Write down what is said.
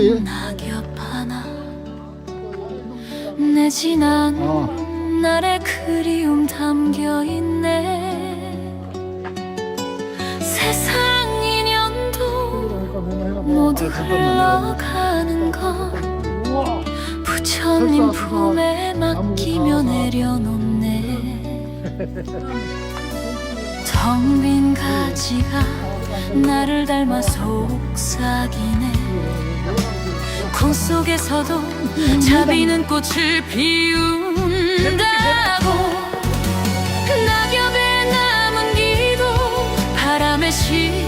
예. 낙엽 하나. 내 지난 어. 날의 그리움 담겨 있네. 세상 인연도 모두 흘러가는 것. 부처님 품에 맡기며 내려놓네. 텅 빈 가지가 나를 닮아 속삭 콩 속에서도 자비는 꽃을 피운다고. 낙엽에 남은 기도 바람에 시